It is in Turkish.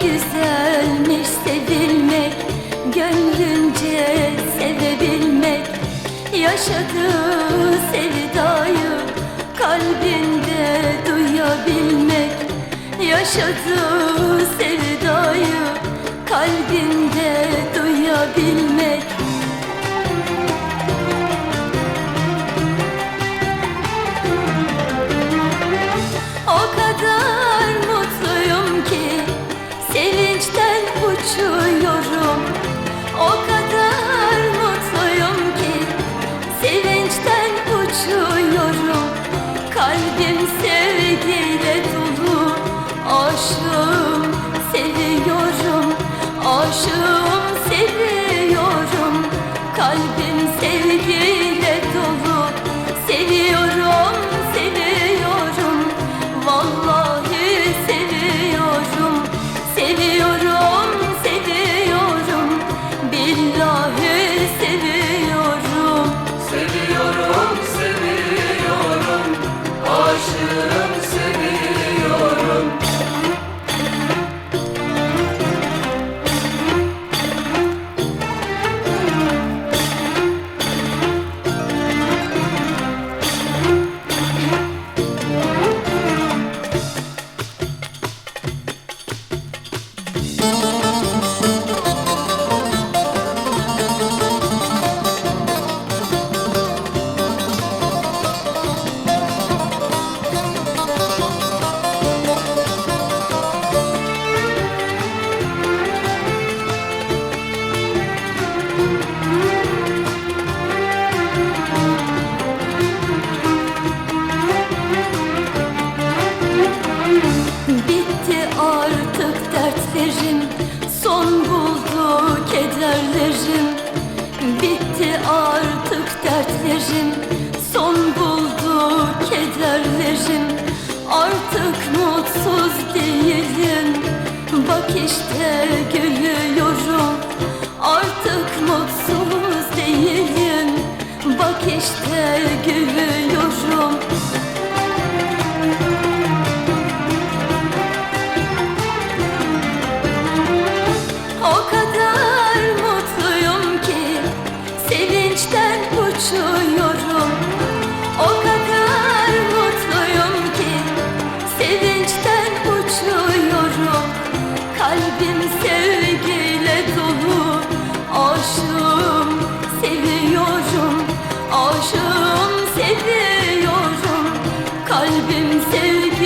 güzelmiş sevilmek Gönlünce sevebilmek. Yaşadığı sevdayı kalbinde duyabilmek. Yaşadığı sevdayı kalbinde duyabilmek aşığım seviyorum. Aşığım seviyorum. Kalbim sevgiyle kederlerim Bitti artık dertlerim. Son buldu kederlerim. Artık mutsuz değilim. Bak işte gülüyorum. Artık mutsuz değilim. Bak işte gülüyorum sevgilim